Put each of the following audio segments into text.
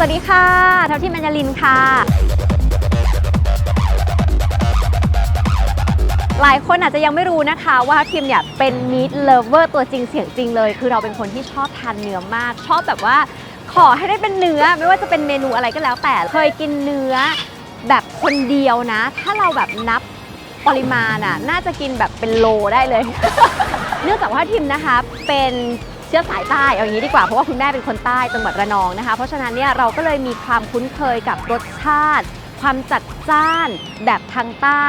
สวัสดีค่ะทัพทีมอัญญลินค่ะ หลายคนอาจจะยังไม่รู้นะคะว่าทัพทีมเนี่ยเป็นมีดเลเวอร์ตัวจริงเสียงจริงเลย คือเราเป็นคนที่ชอบทานเนื้อมาก ชอบแบบว่าขอให้ได้เป็นเนื้อไม่ว่าจะเป็นเมนูอะไรก็แล้วแต่เคยกินเนื้อแบบคนเดียวนะ ถ้าเราแบบนับปริมาณอะน่าจะกินแบบเป็นโลได้เลย เนื่องจากว่าทิมนะคะเป็น เชื้อสายใต้เอาอย่างนี้ดีกว่าเพราะว่าคุณแม่เป็นคนใต้จังหวัดระนองนะคะ เพราะฉะนั้นเนี่ยเราก็เลยมีความคุ้นเคยกับรสชาติ ความจัดจ้านแบบทางใต้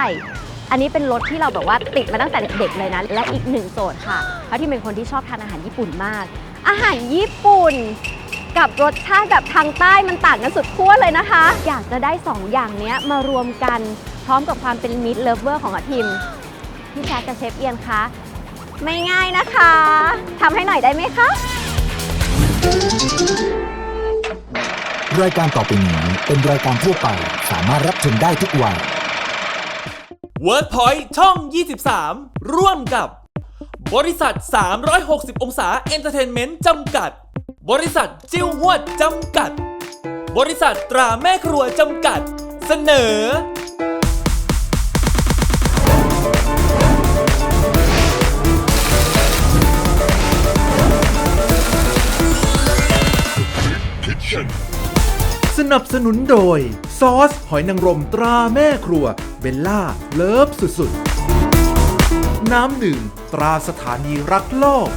อันนี้เป็นรสที่เราแบบว่าติดมาตั้งแต่เด็กๆเลยนะและอีกหนึ่งโจทย์ค่ะเพราะที่เป็นคนที่ชอบทานอาหารญี่ปุ่นมาก อาหารญี่ปุ่นกับรสชาติแบบทางใต้มันต่างกันสุดขั้วเลยนะคะ อยากจะได้ 2 อย่างนี้มารวมกันพร้อมกับความเป็นมิตรเลฟเวอร์ของอาทิมพี่แจ๊คกับเชฟเอียนคะ ไม่ง่ายนะคะทำให้หน่อยได้ไหมคะ รายการต่อไปนี้เป็นรายการทั่วไป สามารถรับชมได้ทุกวัย WordPoint ช่อง 23 ร่วมกับ บริษัท 360 องศาเอนเตอร์เทนเมนต์จำกัด บริษัทจิ้วหวดจำกัด บริษัทตราแม่ครัวจำกัด เสนอ นับสนุนโดย ซอส หอยนางรมตราแม่ครัว เบลล่า เลิฟสุดๆ น้ำดื่ม ตราสถานีรักโลก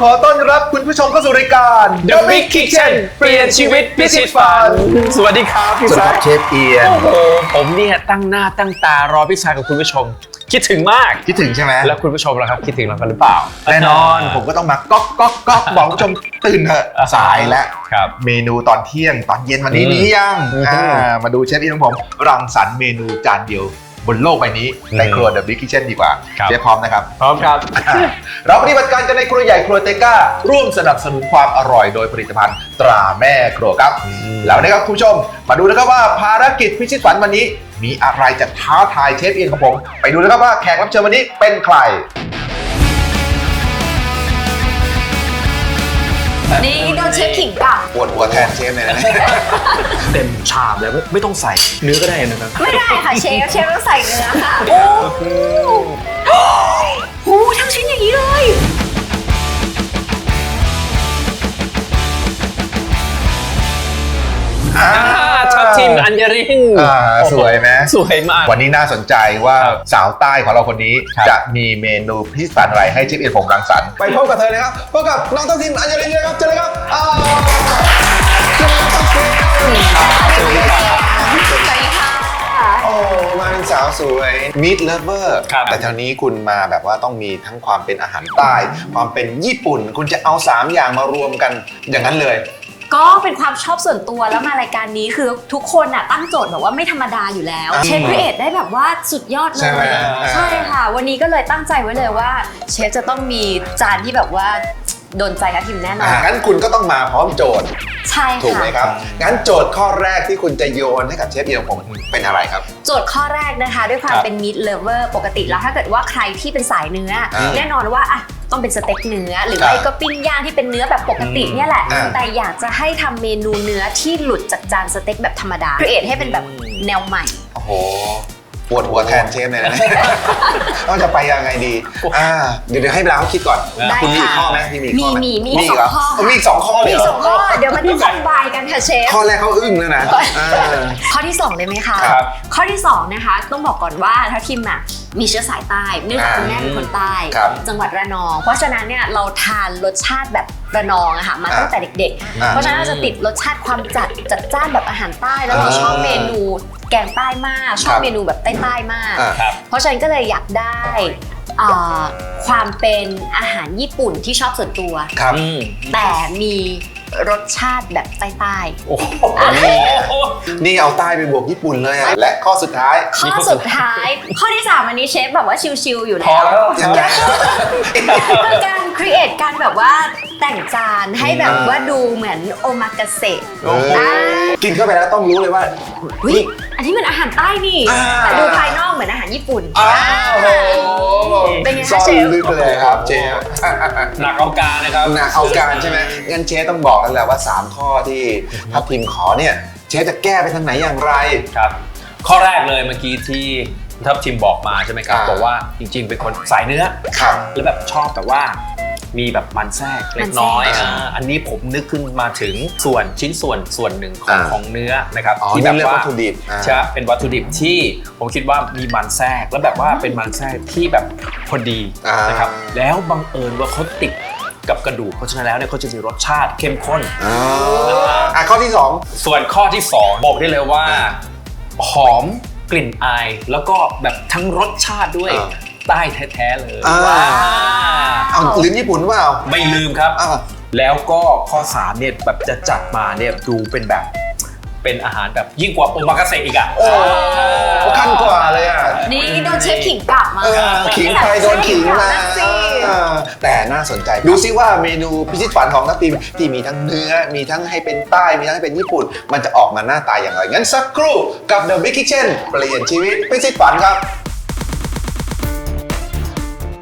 ขอต้อนรับคุณผู้ชมเข้าสู่รายการ The Big Kitchen เปลี่ยนชีวิตพิชิตฝัน สวัสดีครับพี่สวัสดีแซครัคบเชฟเอียน โอ้โหผมเนี่ยตั้งหน้าตั้งตารอพี่แซคกับคุณผู้ชม คิดถึงมาก คิดถึงใช่ไหมแล้วคุณผู้ชมล่ะครับ คิดถึงเรากันหรือเปล่าแน่นอนผมก็ต้องมาก๊อกก๊อกก๊อกบอกคุณผู้ชมตื่นเถอะสายแล้ว ครับ เมนูตอนเที่ยงตอนเย็นวันนี้อืมมียังอืม อ่ามาดูเชฟเอียนของผม รังสรรค์เมนูจานเดียว บนโลกใบนี้ในครัว The Big Kitchen ดีกว่าครับเชฟพร้อมนะครับ พร้อมครับ เราปฏิบัติการกันในครัวใหญ่ครัวเตก้า ร่วมสนับสนุนความอร่อยโดยผลิตภัณฑ์ตราแม่ครัวครับ แล้วนะครับคุณผู้ชม มาดูนะครับว่าภารกิจพิชิตฝันวันนี้ มีอะไรจะท้าทายเชฟเอียนของผม ไปดูนะครับว่าแขกรับเชิญวันนี้เป็นใคร นี่โดนเชฟขิงกับปวดหัวแทนเชฟเลยนะเต็มชามเลยไม่ไม่ต้องใส่เนื้อก็ได้นะครับ ไม่ได้ค่ะเชฟเชฟต้องใส่เนื้อค่ะ โอ้โหโอ้โหทั้งชิ้นอย่างนี้เลย ทับทิมอัญญรินอ่าสวยไหม สวยมาก วันนี้น่าสนใจว่าครับสาวใต้ของเราคนนี้ครับจะมีเมนูพิชิตฝันอะไรให้เชฟเอียนผมรังสรรค์ไปพบกับเธอเลยครับพบกับน้องต้องทีมอัญญรินเลยครับเจอเลยครับอ้าวสวัสดีค่ะโอ้มาเป็นสาวสวยมิดเลเวอร์ครับแต่ทางนี้คุณมาแบบว่าต้องมีทั้งความเป็นอาหารใต้ ความเป็นญี่ปุ่น คุณจะเอา 3 อย่างมารวมกันอย่างนั้นเลย ก็เป็นความชอบส่วนตัวแล้วมารายการนี้คือทุกคนอะตั้งโจทย์แบบว่าไม่ธรรมดาอยู่แล้วอืมเชฟครีเอทได้แบบว่าสุดยอดเลใช่ไหมย ใช่ค่ะ วันนี้ก็เลยตั้งใจไว้เลยว่า เชฟจะต้องมีจานที่แบบว่า โดนใจทัพทิมแน่นออ่านงั้นคุณก็ต้องมาพร้อมโจทย์ใช่ถูกไหมค่ะครับ งั้นโจทย์ข้อแรกที่คุณจะโยนให้กับเชฟเอียนของผมเป็นอะไรครับ โจทย์ข้อแรกนะคะ ด้วยความครับเป็นมิ t เลเวอร์ปกติแล้วถ้าเกิดว่าใครที่เป็นสายเนื้ออาแน่นอนว่าอะต้องเป็นสเต็กเนื้อ หรือครับไม่ก็ปิ้งย่างที่เป็นเนื้อแบบปกติเนี่ยแหละ อ่า แต่อยากจะให้ทำเมนูเนื้อที่หลุดจากจานสเต็กแบบธรรมดาครีเอทให้เป็นแบบแนวใหม่ โอ้โห ปวดหัวแทนเชฟเลยนะต้องจะไปยังไงดี อ่า เดี๋ยวเดี๋ยวให้เวลาเขาคิดก่อน ได้คุณมีอีกค่ะข้อไหมพี่มีอีกข้อไหมีมีมีมีอีกเหรอสองข้อ เมีอีกสองข้อเลยมีเหรสองข้อเดี๋ยวมันจะคอมไบกันค่ะเชฟ ข้อแรกเขาอึ้งแล้วนะอ่า ข้อที่ 2 เลยไหมคะ ครับข้อที่ 2 นะคะ ต้องบอกก่อนว่าถ้าทิมอะมีเชื้อสายใต้เนื่องจากอ่าคุณแม่เป็นคนใต้ ครับจังหวัดระนอง เพราะฉะนั้นเนี่ยเราทานรสชาติแบบระนองอะค่ะมาอ่าตั้งแต่เด็กอ่าๆเพราะฉะนั้นเราจะติดรสชาติความจัดจัดจ้านแบบอาหารใต้แล้วเราอ่าชอบเมนูแกงใต้มาก ชอครับบเมนูแบบใต้ๆมากอ่าเพราะฉะนั้นก็เลยอยากได้อ่าความเป็นอาหารญี่ปุ่นที่ชอบส่วนตัวครับแต่มี รสชาติแบบใต้โอ้โหนี่เอาใต้ไปบวกญี่ปุ่นเลยอะและข้อสุดท้าย ๆข้อสุดท้าย ข้อที่3อันนี้เชฟแบบว่าชิลๆอยู่พอแล้วแล้วยังไงคือการครีเอทการแบบว่าแต่งจานให้แบบว่าดูเหมือนโอมากาเสะเออกินเข้าไปแล้วต้องรู้เลยว่าอุ๊ยอันนี้มันอาหารใต้นี่ อ่า แต่ดูภายนอกเหมือนอาหารญี่ปุ่น อ้าวโหเป็นไงซ่คะอนเชฟ ลึกเลยครับเชฟหนักเอาการนะครับ หนักเอาการใช่ไหมงั้นเชฟต้องบอกกันแหละว่า 3 ข้อที่ทัพทีมขอเนี่ยเชฟจะแก้ไปทางไหนอย่างไร ครับข้อแรกเลยเมื่อกี้ที่ทัพทีมบอกมาใช่ไหมครับอ่า บอกว่าจริงๆ เป็นคนสายเนื้อ ครับ แล้วแบบชอบแบบว่า มีแบบมันแทรกเล็กน้อยมันแทรกอ่าอันนี้ผมนึกขึ้นมาถึงส่วนชิ้นส่วนส่วนหนึ่งของอ่าของเนื้อนะครับอ๋อที่นี่แบบเรื่องว่าวัตถุดิบอ่า ใช่เป็นวัตถุดิบที่ผมคิดว่ามีมันแทรกแล้วแบบว่าเป็นมันแทรกที่แบบพอดีอ่านนะครับแล้วบังเอิญว่าเขาติดกับกระดูกเพราะฉะนั้นแล้วเนี่ยเขาจะมีรสชาติเข้มข้นอ่าอะข้อที่ส่วนข้อที่ 2 บอกได้เลยว่า หอมกลิ่นอาย แล้วก็แบบทั้งรสชาติด้วย อ่า ใต้แท้ๆเลยอ่า ว้า2เอาลืมญี่ปุ่นหรือเปล่าไม่ลืมครับ อ่า แล้วก็ข้อ3เนี่ยแบบจะจัดมาเนี่ยดูเป็นแบบเป็นอาหารแบบยิ่งกว่าโอมากาเสะอีกอะ โอ้ ขั้นกว่าเลยอะ นี่โดนเชฟขิงกลับมาเออขิงไปโดนขิงมานั่นสิเออแต่น่าสนใจ ดูซิว่าเมนูพิชิตฝันของนักทีมที่มีทั้งเนื้อ มีทั้งให้เป็นใต้ มีทั้งให้เป็นญี่ปุ่น มันจะออกมาหน้าตาอย่างไร งั้นสักครู่กับ The Big Kitchen เปลี่ยนชีวิตพิชิตฝันครับ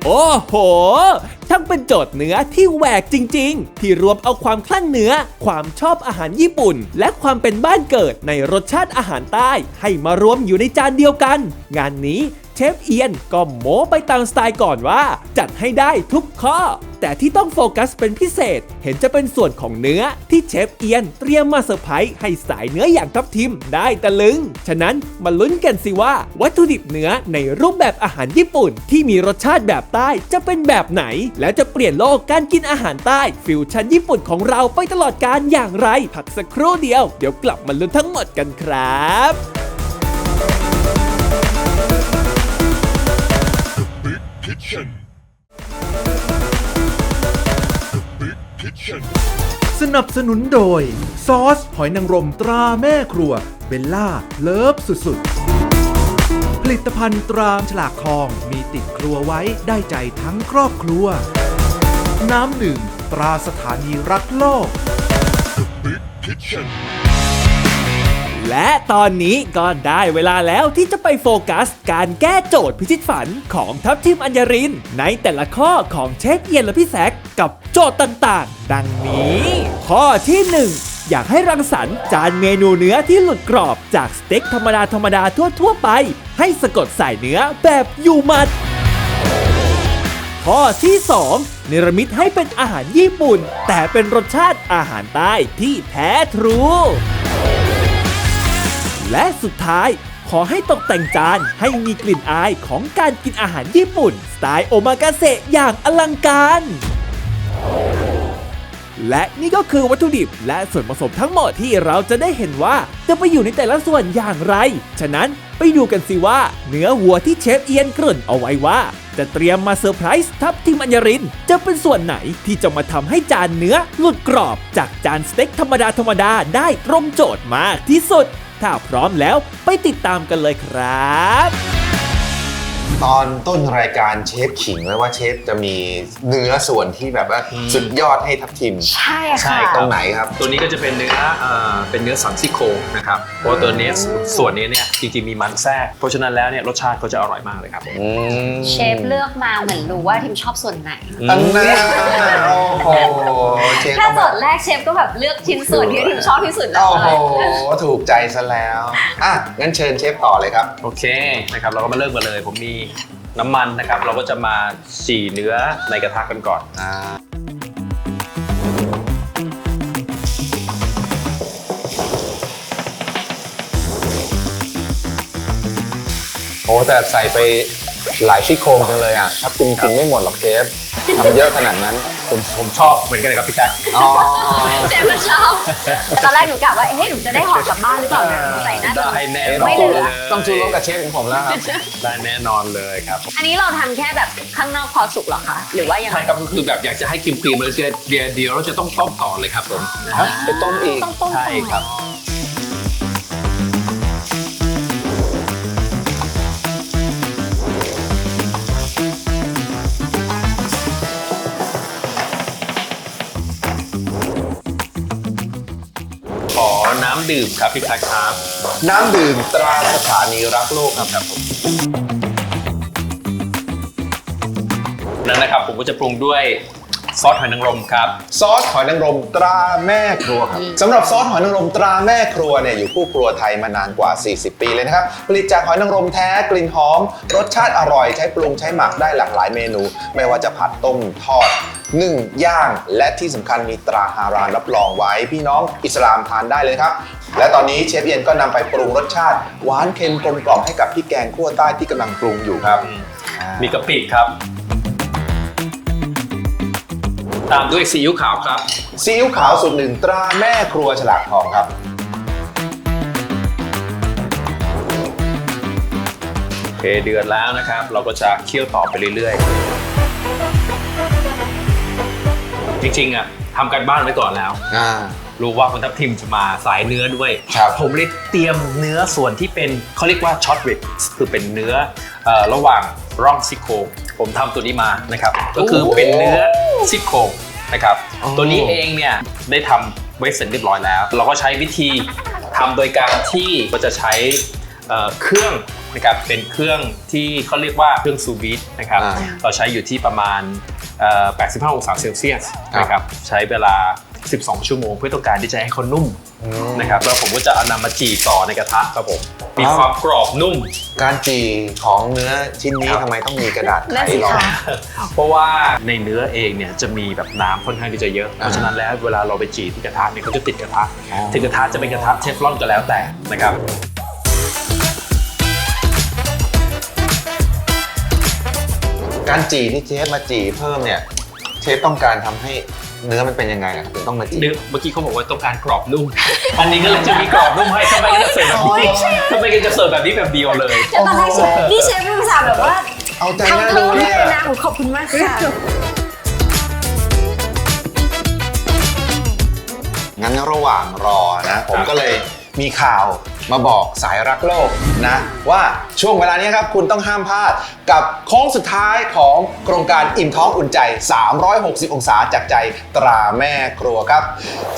โอ้โห ทั้งเป็นโจทย์เนื้อที่แหวกจริง ๆ ที่รวมเอาความคลั่งเนื้อ ความชอบอาหารญี่ปุ่น และความเป็นบ้านเกิดในรสชาติอาหารใต้ ให้มารวมอยู่ในจานเดียวกัน งานนี้ เชฟเอียนก็โม้ไปตามสไตล์ก่อนว่า จัดให้ได้ทุกข้อ แต่ที่ต้องโฟกัสเป็นพิเศษ เห็นจะเป็นส่วนของเนื้อที่เชฟเอียนเตรียมมาเซอร์ไพรส์ให้สายเนื้ออย่างทัพทิมได้ตะลึง ฉะนั้นมาลุ้นกันสิว่า วัตถุดิบเนื้อในรูปแบบอาหารญี่ปุ่น ที่มีรสชาติแบบใต้จะเป็นแบบไหน แล้วจะเปลี่ยนโลกการกินอาหารใต้ฟิวชั่นญี่ปุ่นของเราไปตลอดการอย่างไร พักสักครู่เดียว เดี๋ยวกลับมาลุ้นทั้งหมดกันครับ สนับสนุนโดย ซอส หอยนางรมตราแม่ครัว เบลล่า เลิฟสุดๆ ผลิตภัณฑ์ตราฉลากทองมีติดครัวไว้ได้ใจทั้งครอบครัว น้ำหนึ่ง ตราสถานีรักโลก และตอนนี้ก็ได้เวลาแล้วที่จะไปโฟกัส การแก้โจทย์พิชิตฝันของทัพทีมอัญญริน ในแต่ละข้อของเชฟเอียนและพี่แซกกับโจทย์ต่างๆ ดังนี้ ข้อที่ 1อยากให้รังสรรค์จานเมนูเนื้อที่หลุดกรอบจากสเต็กธรรมดาธรรมดาทั่ว ๆ ไป ให้สะกดใส่เนื้อแบบอยู่มัด ข้อที่ 2 เนรมิตให้เป็นอาหารญี่ปุ่น แต่เป็นรสชาติอาหารใต้ที่แท้ทรู และสุดท้าย ขอให้ตกแต่งจานให้มีกลิ่นอายของการกินอาหารญี่ปุ่น สไตล์โอมากาเสะอย่างอลังการ และนี่ก็คือวัตถุดิบและส่วนผสมทั้งหมดที่เราจะได้เห็นว่าจะไปอยู่ในแต่ละส่วนอย่างไร ฉะนั้นไปดูกันสิว่า เนื้อวัวที่เชฟเอียนกริ่นเอาไว้ว่า จะเตรียมมาเซอร์ไพรส์ทัพทีมอัญญริน จะเป็นส่วนไหนที่จะมาทำให้จานเนื้อหลุดกรอบจากจานสเต็กธรรมดาธรรมดาได้ตรงโจทย์มากที่สุด ถ้าพร้อมแล้วไปติดตามกันเลยครับ ตอนต้นรายการเชฟขิงไว้ว่าเชฟจะมีเนื้อส่วนที่แบบว่าสุดยอดให้ทัพทิม ใช่ใช่ค่ะคตบรงไหนครับ ตัวนี้ก็จะเป็นเนื้อเอ่อเป็นเนื้อสันซี่โครงนะครับเพราะว่าตัวเนี้ยส่วนนี้เนี่ยจริงๆมีมันแทรกเพราะฉะนั้นแล้วเนี่ยรสชาติเขาจะอร่อยมากเลยครับ อืมเชฟเลือกมาเหมือนรู้ว่าทีมชอบส่วนไหน อันนั้นโอ้โหเชฟถ้าต้องโจแบบทย์แรกเชฟก็แบบเลือกชิ้นส่วนที่ทีมชอบที่สุดเลโอ้โหยถูกใจซะแล้ว อะ งั้นเชิญเชฟต่อเลยครับ โอเคนะครับเราก็มาเริ่มกันเลย ผมมีน้ำมันนะครับ เราก็จะมาฉี่เนื้อในกระทะกันก่อนอ่าโอ้แต่ใส่ไปหลายซี่โครงจังเลยอะถ้ากินกินไม่หมดหรอกเชฟ ทำเยอะขนาดนั้น ผมผมชอบเหมือนกันเลยครับพี่แจ๊คอ๋อเชฟก็ชอบตอนแรกหนูกะว่าเอ๊ะหนูจะได้ห่อกลับบ้านหรือเปล่าเนี่ยใส่หน้าจะได้แน่นอนไม่เหลือต้องชูรสกับเชฟของผมแล้วครับ ได้แน่นอนเลยครับอันนี้เราทำแค่แบบข้างนอกพอสุกเหรอคะ หรือว่ายังไงใช่ครับก็คือแบบอยากจะให้ครีมครีมๆเลยเดี๋ยวเดี๋ยวเราจะต้องต้มต่อเลยครับผม ไปต้มอีก ต้องต้มใช่ครับข ดื่มครับพี่แจ๊คครับน้ำดื่มตราสถานีรักโลกครับครับผมนั่นนะครับผมก็จะปรุงด้วย ซอสหอยนางรมครับ ซอสหอยนางรมตราแม่ครัวครับสำหรับซอสหอยนางรมตราแม่ครัวเนี่ยอยู่คู่ครัวไทยมานานกว่า 40 ปีเลยนะครับผลิตจากหอยนางรมแท้กลิ่นหอม รสชาติอร่อยใช้ปรุงใช้หมักได้หลากหลายเมนู ไม่ว่าจะผัดต้มทอดนึ่งย่างและที่สำคัญมีตราฮารานรับรองไว้พี่น้องอิสลามทานได้เลยครับ และตอนนี้เชฟเอียนก็นำไปปรุงรสชาติ หวานเค็มกลมกล่อมให้กับพี่แกงคั่วใต้ที่กำลังปรุงอยู่ครับ มีกะปิครับ ตามด้วยซีอิ๊วขาวครับ ซีอิ๊วขาวสูตรหนึ่งตราแม่ครัวฉลากทองครับ โอเคเดือดแล้วนะครับ เราก็จะเคี่ยวต่อไปเรื่อยๆ จริงๆอะทำการบ้านไว้ก่อนแล้ว อ่า รู้ว่าคุณทัพทิมจะมาสายเนื้อด้วย ครับ ผมเลยเตรียมเนื้อส่วนที่เป็นเขาเรียกว่าช็อตริบคือเป็นเนื้อเอ่อระหว่างร่องซี่โครงผมทำตัวนี้มานะครับ ก็คือเป็นเนื้อซี่โครงนะครับตัวนี้เองเนี่ยได้ทำไว้เสร็จเรียบร้อยแล้ว เราก็ใช้วิธีทำโดยการที่ก็จะใช้เอ่อเครื่องนะครับเป็นเครื่องที่เขาเรียกว่าเครื่องซูบีทนะครับ อ่า เราใช้อยู่ที่ประมาณเอ่อ85 องศาเซลเซียสครับนะครับ ใช้เวลา 12 ชั่วโมง เพื่อต้องการที่จะให้เขานุ่มนะครับแล้วผมก็จะเอานำมาจี่ต่อในกระทะครับผมมีความกรอบนุ่ม การจีของเนื้อชิ้นนี้ครับทำไมต้องมีกระดาษไขนั่นสิรองคะเพราะว่าในเนื้อเองเนี่ยจะมีแบบน้ำค่อนข้างที่จะเยอะเพราะฉะนั้นแล้วเวลาเราไปจี่ที่กระทะเนี่ยเขาจะติดกระทะอ๋อถึงกระทะจะเป็นกระทะเทฟลอนก็แล้วแต่นะครับการจีที่เชฟมาจีเพิ่มเนี่ยเชฟต้องการทำให้ เนื้อมันเป็นยังไงอะถึงต้องมาจีเนื้อเมื่อกี้เขาบอกว่าต้องการกรอบนุ่ม อันนี้ก็เลยจะมีกรอบนุ่มให้ทำไมก็จะเสิร์ฟแบบนี้ทำไมก็จะเสิร์ฟแบบนี้แบบเดียวเลย แต่ตอนแรกเชฟนี่เชฟเป็นภาษาห์แบบว่าเอาใจทำน่าเพิ่ดูมเลให้ยเลยอะนะโอ้ขอบคุณมากค่ะ งั้นระหว่างรอนะ ผมก็เลยมีข่าว มาบอกสายรักโลกนะว่าช่วงเวลานี้ครับคุณต้องห้ามพลาดกับโค้งสุดท้ายของโครงการอิ่มท้องอุ่นใจ 360 องศาจากใจตราแม่ครัวครับ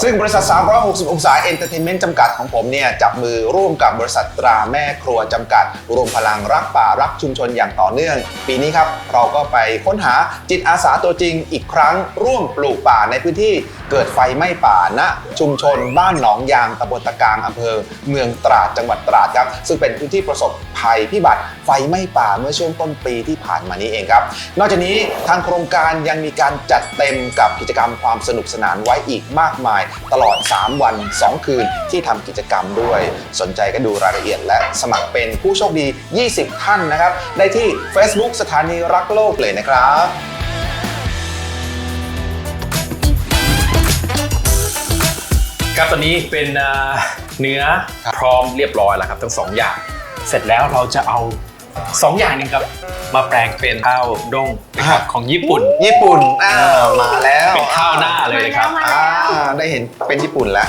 ซึ่งบริษัท 360 องศาเอนเตอร์เทนเมนต์จำกัดของผมเนี่ยจับมือร่วมกับบริษัทตราแม่ครัวจำกัด รวมพลังรักป่ารักชุมชนอย่างต่อเนื่อง ปีนี้ครับเราก็ไปค้นหาจิตอาสาตัวจริงอีกครั้ง ร่วมปลูกป่าในพื้นที่เกิดไฟไหม้ป่าณชุมชนบ้านหนองยางตำบลตะกางอำเภอเมืองตราราดจังหวัดตราดครับซึ่งเป็นพื้นที่ประสบภัยพิบัติไฟไหม้ป่าเมื่อช่วงต้นปีที่ผ่านมานี้เองครับ นอกจากนี้ทางโครงการยังมีการจัดเต็มกับกิจกรรมความสนุกสนานไว้อีกมากมาย ตลอด 3 วัน 2 คืนที่ทำกิจกรรมด้วย สนใจก็ดูรายละเอียด และสมัครเป็นผู้โชคดี 20 ท่านนะครับ ได้ที่ Facebook สถานีรักโลกเลยนะครับครับตอนนี้เป็น เอ่อเนื้อครับพร้อมเรียบร้อยแล้วครับ ทั้งสองอย่าง เสร็จแล้วเราจะเอาสองอย่างนี้ครับ มาแปลงเป็นข้าวด้งนะครับของญี่ปุ่น ญี่ปุ่นอ้าวมาแล้วเป็นข้าวหน้าเลยนะครับมาแล้วอ่าได้เห็นเป็นญี่ปุ่นแล้ว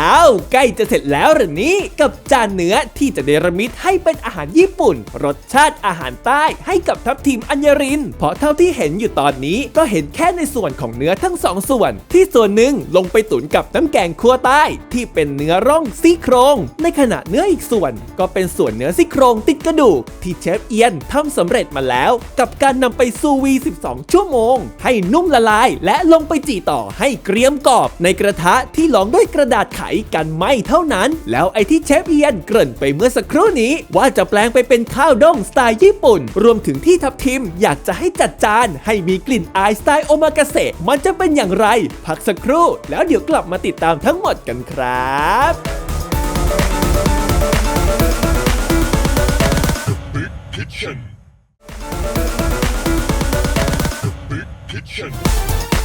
อ้าว ใกล้จะเสร็จแล้วเหรือนี้ กับจานเนื้อที่จะเนรมิตให้เป็นอาหารญี่ปุ่น รสชาติอาหารใต้ให้กับทัพทีมอัญญริน เพราะเท่าที่เห็นอยู่ตอนนี้ก็เห็นแค่ในส่วนของเนื้อทั้งสองส่วน ที่ส่วนหนึ่งลงไปตุ๋นกับน้ำแกงคั่วใต้ ที่เป็นเนื้อร่องซี่โครง ในขณะเนื้ออีกส่วน ก็เป็นส่วนเนื้อซี่โครงติดกระดูกที่เชฟเอียนทำสำเร็จมาแล้ว กับการนำไปซูวี 12 ชั่วโมง ให้นุ่มละลาย และลงไปจี่ต่อให้เกรียมกรอบในกระทะที่รองด้วยกระดาษไขกันไม่เท่านั้น แล้วไอที่เชฟเอียนเกริ่นไปเมื่อสักครู่นี้ ว่าจะแปลงไปเป็นข้าวด้งสไตล์ญี่ปุ่น รวมถึงที่ทับทิมอยากจะให้จัดจาน ให้มีกลิ่นอายสไตล์โอมากาเสะมันจะเป็นอย่างไร พักสักครู่ แล้วเดี๋ยวกลับมาติดตามทั้งหมดกันครับ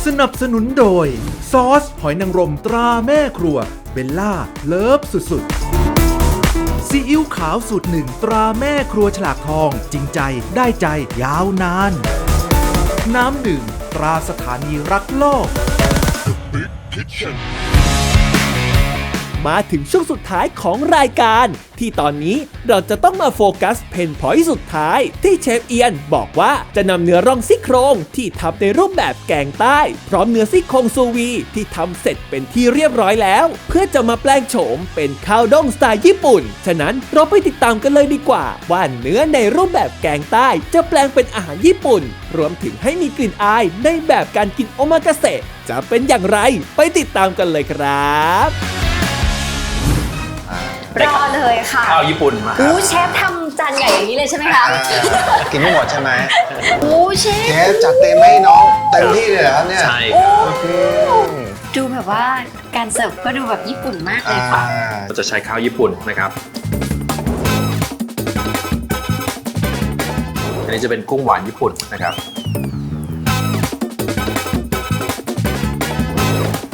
สนับสนุนโดย ซอส หอยนางรมตราแม่ครัว เบลล่า เลิฟสุดๆ ซีอิ๊วขาวสูตรหนึ่งตราแม่ครัวฉลากทอง จริงใจได้ใจยาวนาน น้ำหนึ่ง ตราสถานีรักโลก มาถึงช่วงสุดท้ายของรายการ ที่ตอนนี้เราจะต้องมาโฟกัสเพนพอยต์สุดท้ายที่เชฟเอียนบอกว่าจะนำเนื้อร่องซี่โครงที่ทำในรูปแบบแกงใต้ พร้อมเนื้อซี่โครงซูวีที่ทำเสร็จเป็นที่เรียบร้อยแล้ว เพื่อจะมาแปลงโฉมเป็นข้าวด้งสไตล์ญี่ปุ่น ฉะนั้นเราไปติดตามกันเลยดีกว่า ว่าเนื้อในรูปแบบแกงใต้ จะแปลงเป็นอาหารญี่ปุ่น รวมถึงให้มีกลิ่นอายในแบบการกินโอมากาเสะจะเป็นอย่างไร ไปติดตามกันเลยครับ รอเลยค่ะข้าวญี่ปุ่นมาอู้เชฟทำจานใหญ่อย่างนี้เลยใช่ไหมคะกินไม่หมดใช่ไหมอู้เชเชฟฟจัดเต็มให้น้องเต็มที่เลยเหรอครับเนี่ยใช่ครับดูแบบว่าการเสิร์ฟก็ดูแบบญี่ปุ่นมากเลอ่ายค่ะเราจะใช้ข้าวญี่ปุ่นนะครับอันนี้จะเป็นกุ้งหวานญี่ปุ่นนะครับ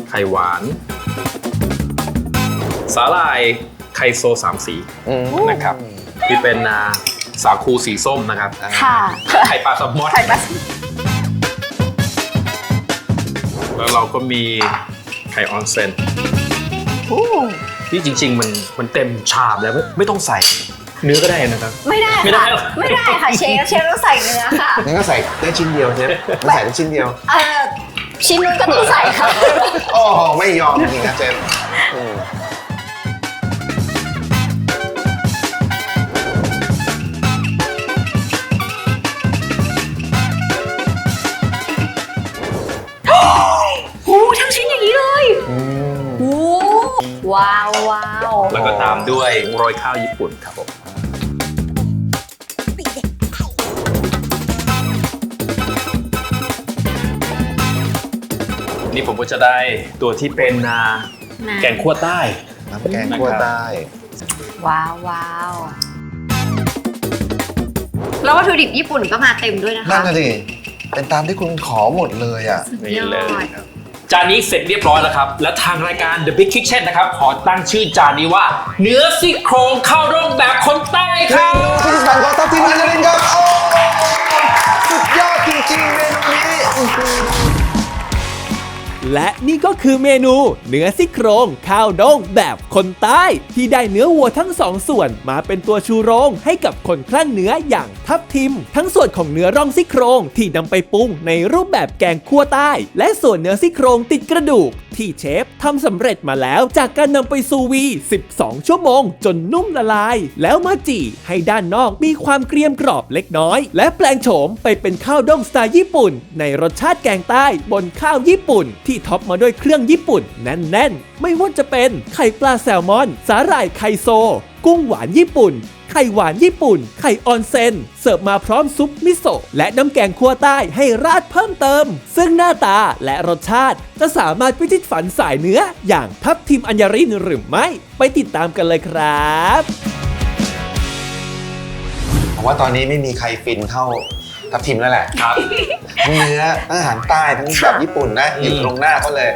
ไข่หวาน สาหร่ายไคโซสามสีอืม นะครับ ที่เป็นอ่าสาคูสีส้มนะครับค่ะ ไข่ปลาแซลมอน ไข่ปลาแล้วเราก็มีไข่ออนเซนอู้ที่จริง ๆ มันมันเต็มชามแล้วไม่ไม่ต้องใส่ เนื้อก็ได้นะครับ ไม่ได้ไม่ได้ค่ะ หรอ ไม่ได้ค่ะเชฟ เชฟต้องใส่เนื้อค่ะ งั้นก็ใส่ได้ชิ้นเดียวเชฟไม่ใส่ได้ชิ้นเดียว เอ่อชิ้นนู้นก็ต้องใส่ค่ะ โอ้โหไม่ยอมจริงๆนะเชฟอืม ด้วยโรยข้าวญี่ปุ่นครับผมนี่ผมก็จะได้ตัวที่เป็นอ่าแกงคั่วใต้ น้ำแกงคั่วใต้ ว้าวว้าวแล้ววัตถุดิบญี่ปุ่นก็มาเต็มด้วยนะคะ นั่นน่ะดิเป็นตามที่คุณขอหมดเลยอะ นี่เลยครับ จานนี้เสร็จเรียบร้อยแล้วครับ และทางรายการ The Big Kitchen นะครับ ขอตั้งชื่อจานนี้ว่า เนื้อซี่โครงข้าวร่องแบบคนใต้ครับที่สั่งของทับทีมงานเริงครับโอ้สุดยอดจริงๆเมนูนี้ และนี่ก็คือเมนู เนื้อซี่โครงข้าวด้งแบบคนใต้ ที่ได้เนื้อวัวทั้งสองส่วนมาเป็นตัวชูโรงให้กับคนคลั่งเนื้ออย่างทับทิม ทั้งส่วนของเนื้อร่องซี่โครงที่นำไปปรุงในรูปแบบแกงคั่วใต้ และส่วนเนื้อซี่โครงติดกระดูก ที่เชฟทำสำเร็จมาแล้วจากการนำไปซูวี 12 ชั่วโมง จนนุ่มละลาย แล้วมาจี่ให้ด้านนอกมีความเกรียมกรอบเล็กน้อย และแปลงโฉมไปเป็นข้าวด้งสไตล์ญี่ปุ่น ในรสชาติแกงใต้บนข้าวญี่ปุ่นที่ที่ท็อปมาด้วยเครื่องญี่ปุ่นแน่นๆ ไม่ว่าจะเป็นไข่ปลาแซลมอน สาหร่ายไคโซ กุ้งหวานญี่ปุ่น ไข่หวานญี่ปุ่น ไข่ออนเซน เสิร์ฟมาพร้อมซุปมิโซะและน้ำแกงคั่วใต้ให้ราดเพิ่มเติม ซึ่งหน้าตาและรสชาติจะสามารถพิชิตฝันสายเนื้อ อย่างทับทิมอัญญรินหรือไม่ ไปติดตามกันเลยครับ ผมว่าตอนนี้ไม่มีใครฟินเท่า ทัพทีมแล้วแหละครับทั้งเนื้อทั้งอาหารใต้ทั้งแบบญี่ปุ่นนะอยู่ตรงหน้าเขาเลย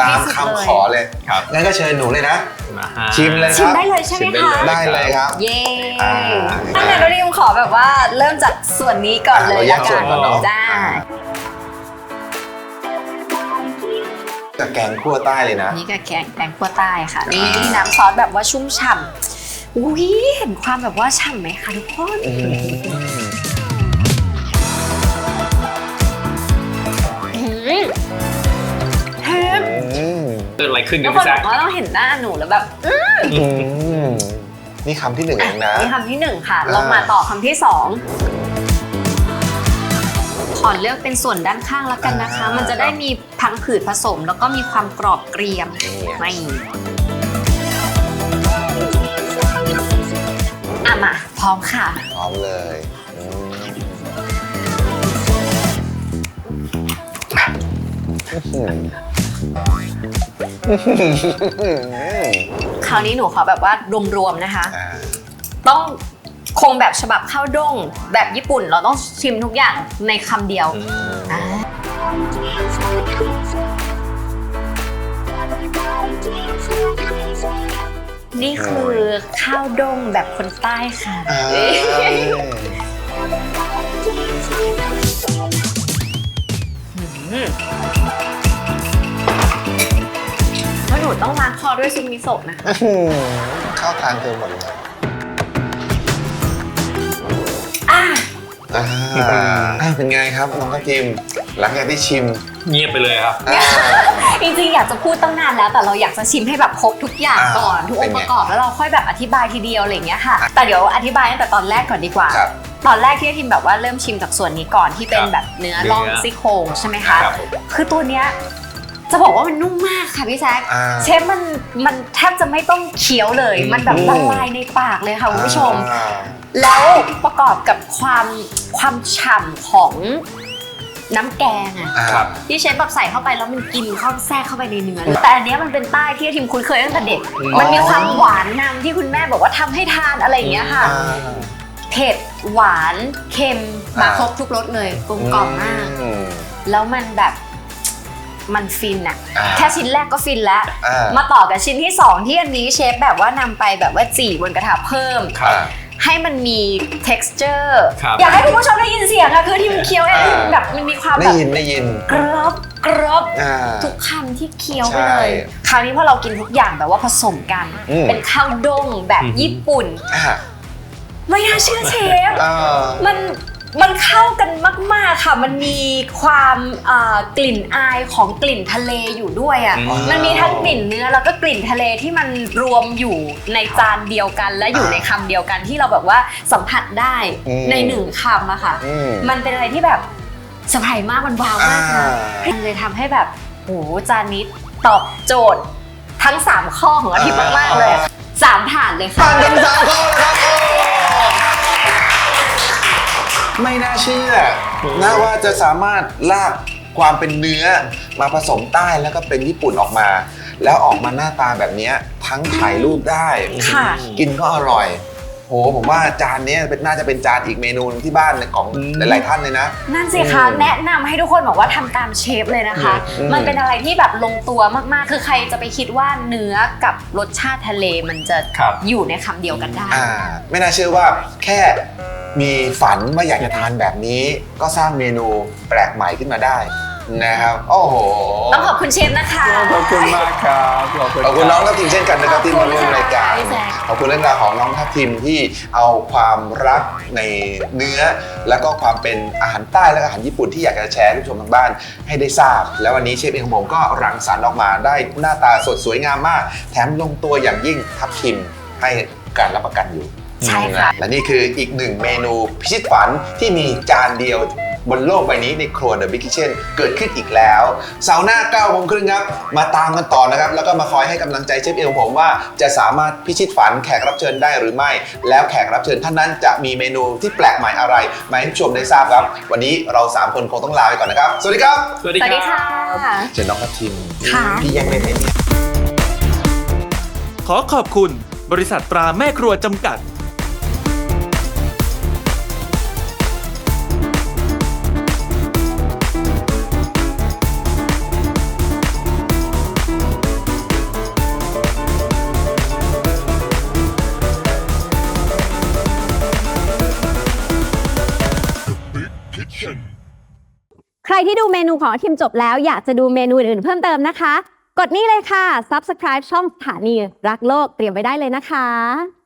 ตามคำขอเลยครับงั้นก็เชิญหนูเลยนะ มาฮะ ชิมเลยคชิมรับได้เลยใช่ไหมชิมได้คะเลย ได้เลยครับ เย้อ่าถ้างั้นเราดิมขอแบบว่าเริ่มจากส่วนนี้ก่อนเลยเราแยละกกัส่วนนก่อนเนาะได้กับแกงคั่วใต้เลยนะนี่ก็แกงแกงคั่วใต้ค่ะ นี่น้ำซอสแบบว่าชุ่มฉ่ำอุ้ยเห็นความแบบว่าฉ่ำไหมคะทุกคน อืม อืมเฮ้ยอืมเกิดอะไรขึ้นทุกักบคนพี่แซบคอกว่าต้องเห็นหน้าหนูแล้วแบบอืมอืมนี่คำที่หนึ่งเองนะ นี่คำที่หนึ่งค่ะอ่าลองมาต่อคำที่สองขอเลือกเป็นส่วนด้านข้างแล้วกันนะคะมันจะได้มีพังผืดผสม แล้วก็มีความกรอบเกรียมนี่ ไม่อะมาพร้อมค่ะ พร้อมเลย คราวนี้หนูขอแบบว่ารวมๆนะคะ อ่าต้องคงแบบฉบับข้าวด้ง แบบญี่ปุ่นเราต้องชิมทุกอย่างในคำเดียวอ่านี่คือข้าวด้งแบบคนใต้ค่ะ อ่าแล้ นูต้องล้างคอด้วยซุปมิโซะนะคะอื้อหือเข้าทางเธอหมดเลยอะอ่าอ่าเป็นไงครับน้องกระทิมหลังจากที่ชิมเงียบไปเลยครับ อ่า จริงๆ อยากจะพูดตั้งนานแล้ว แต่เราอยากจะชิมให้แบบครบทุกอย่างอ่าก่อนทุกองค์เป็นไงประกอบแล้วเราค่อยแบบอธิบายทีเดียวอะไรอย่างเงี้ยค่ะ แต่เดี๋ยวอธิบายตั้งแต่ตอนแรกก่อนดีกว่า ครับตอนแรกที่ทิมแบบว่าเริ่มชิมจากส่วนนี้ก่อนที่เป็นครับแบบเนื้อเนื้อล่องซี่โครงใช่ไหมคะ ครับผม คือตัวเนี้ย จะบอกว่ามันนุ่มมากค่ะพี่แซคอ่าเชฟมันมันแทบจะไม่ต้องเคี้ยวเลยมันแบบอืมละลายในปากเลยค่ะคุณผู้ชม อ่าแล้วประกอบกับความความฉ่ำของน้ำแกงอะอ่า ครับ ที่เชฟแบบใส่เข้าไปแล้วมันกินเข้าแทรกเข้าไปในเนื้อเลยแต่อันเนี้ยมันเป็นใต้ที่ทิมคุ้นเคยตั้งแต่เด็ก อืม มันมีความหวานนำที่คุณแม่บอกว่าทำให้ทานอะไรอย่างเงี้ยค่ะ อ่า เผ็ดหวานเค็มมาอ่า ครบทุกรสเลยกลมกล่อมมาก อืม แล้วมันแบบ มันฟินอะอ่าแค่ชิ้นแรกก็ฟินแล้ว อ่ามาต่อกับชิ้นที่ 2 ที่อันนี้เชฟแบบว่านำไปแบบว่าจีบนกระทะเพิ่ม ครับ ให้มันมี texture ครับ อยากให้คุณผู้ชมได้ยินเสียงอะคือที่มันเคี้ยวเองอ่า แบบมันมีความได้แบบยินได้ยินกรอบกรอบ อ่า ทุกคำที่เคี้ยวไปใช่เลย คราวนี้พอเรากินทุกอย่างแบบว่าผสมกัน อืม เป็นข้าวด้งแบบอือหือญี่ปุ่น อ่าไม่น่าเชื่อเชฟ อ่ามัน มันเข้ากันมาก ๆ ค่ะ มันมีความอ่ากลิ่นอายของกลิ่นทะเลอยู่ด้วยอะ่ะ อืม มันมีทั้งกลิ่นเนื้อแล้วก็กลิ่นทะเลที่มันรวมอยู่ในจานเดียวกันและอยู่ในคำเดียวกันที่เราแบบว่าสัมผัสได้อืม ในหนึ่งคำอะค่ะ อืม มันเป็นอะไรที่แบบสบายมากมันว้าวมากนะอ่า มันเลยทำให้แบบโหจานนี้ตอบโจทย์ทั้ง 3 ข้อของอาทิตย์มากๆเลยสามผ่านเลยค่ะ ผ่านกันสามข้อแล้วครับ ไม่น่าเชื่อนะว่าจะสามารถลากความเป็นเนื้อมาผสมใต้แล้วก็เป็นญี่ปุ่นออกมา แล้วออกมาหน้าตาแบบเนี้ยทั้งถ่ายรูปได้ค่ะกินก็อร่อยโหผมว่าจานเนี้ยเป็นน่าจะเป็นจานอีกเมนูหนึ่งที่บ้านของหลาย ๆ ท่านเลยนะ นั่นสิคะแนะนำให้ทุกคนบอกว่าทำตามเชฟเลยนะคะอืมมันเป็นอะไรที่แบบลงตัวมาก ๆ คือใครจะไปคิดว่าเนื้อกับรสชาติทะเลมันจะครับอยู่ในคำเดียวกันได้อ่าไม่น่าเชื่อว่าแค่ มีฝันว่าอยากจะทานแบบนี้ ก็สร้างเมนูแปลกใหม่ขึ้นมาได้นะครับ โอ้โห ต้องขอบคุณเชฟนะคะ ขอบคุณมากครับขอบคุณขอบคุณน้องทัพทิมเช่นกันนะครับที่มาร่วมรายการขอบคุณค่ะขอบคุณเรื่องราวของน้องทัพทิมที่เอาความรักในเนื้อ แล้วก็ความเป็นอาหารใต้และอาหารญี่ปุ่นที่อยากจะแชร์ให้ผู้ชมทางบ้านให้ได้ทราบ แล้ววันนี้เชฟเองของผมก็รังสรรค์ออกมาได้หน้าตาสดสวยงามมาก แถมลงตัวอย่างยิ่งทัพทิมให้การรับประกันอยู่ ใช่ค่ะ และนี่คืออีกหนึ่งเมนูพิชิตฝันที่มีจานเดียวบนโลกใบนี้ในครัว The Big Kitchen เกิดขึ้นอีกแล้ว เสาร์หน้า9โมงครึ่งครับ มาตามกันต่อนะครับ แล้วก็มาคอยให้กำลังใจเชฟเอของผมว่าจะสามารถพิชิตฝันแขกรับเชิญได้หรือไม่ แล้วแขกรับเชิญท่านนั้นจะมีเมนูที่แปลกใหม่อะไรมาให้ผู้ชมได้ทราบครับ วันนี้เราสามคนคงต้องลาไปก่อนนะครับ สวัสดีครับ สวัสดีสวัสดีครัค่ะบเชิญน้องทัพทิมค่ะ พี่ยังเล่นไอ้นี่ขอขอบคุณ บริษัทตราแม่ครัวจำกัด ที่ดูเมนูของทีมจบแล้วอยากจะดูเมนูอื่นๆเพิ่มเติมนะคะ กดนี่เลยค่ะ subscribe ช่องสถานีรักโลกเตรียมไว้ได้เลยนะคะ